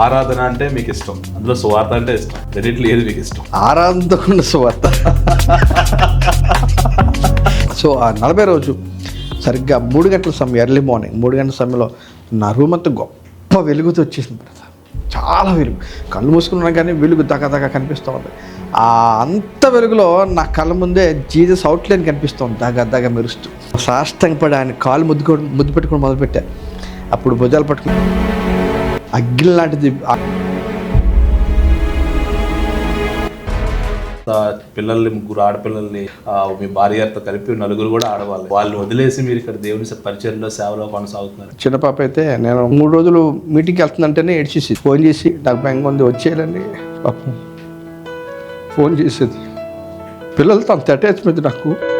ఆరాధన అంటే మీకు ఇష్టం. అందులో సువార్త అంటే ఇష్టం. రెండిట్లో ఏది మీకు ఇష్టం? ఆరాధకుండా సువార్త. సో ఆ నలభై రోజు సరిగ్గా మూడు గంటల సమయం ఎర్లీ మార్నింగ్ మూడు గంటల సమయంలో నా రూమ్ అంతా గొప్ప వెలుగుతో వచ్చేసింది. చాలా వెలుగు. కళ్ళు మూసుకున్నా కానీ వెలుగు దగ్గ దగ కనిపిస్తూ ఉంది. ఆ అంత వెలుగులో నా కళ్ళ ముందే జీజస్ అవుట్లైన్ కనిపిస్తుంది దగ్గ దగ్గ మెరుస్తూ. సాష్టంగా పడి ఆయన కాలు ముద్దు ముద్దు పెట్టుకొని మొదలుపెట్టా. అప్పుడు భుజాలు పట్టుకుని అగ్గిల్ లాంటిది. పిల్లల్ని ముగ్గురు ఆడపిల్లల్ని మీ భార్యతో కలిపి నలుగురు కూడా ఆడవాళ్ళు. వాళ్ళు వదిలేసి మీరు ఇక్కడ దేవుని పరిచయంలో సేవలో కొనసాగుతున్నారు. చిన్న పాప అయితే నేను మూడు రోజులు మీటింగ్కి వెళ్తుందంటేనే ఏడ్చేసి ఫోన్ చేసి నాకు భయంగా ఉంది వచ్చేయాలండి. పాపం. ఫోన్ చేసేది. పిల్లలతో అంత అటాచ్మెంట్ నాకు.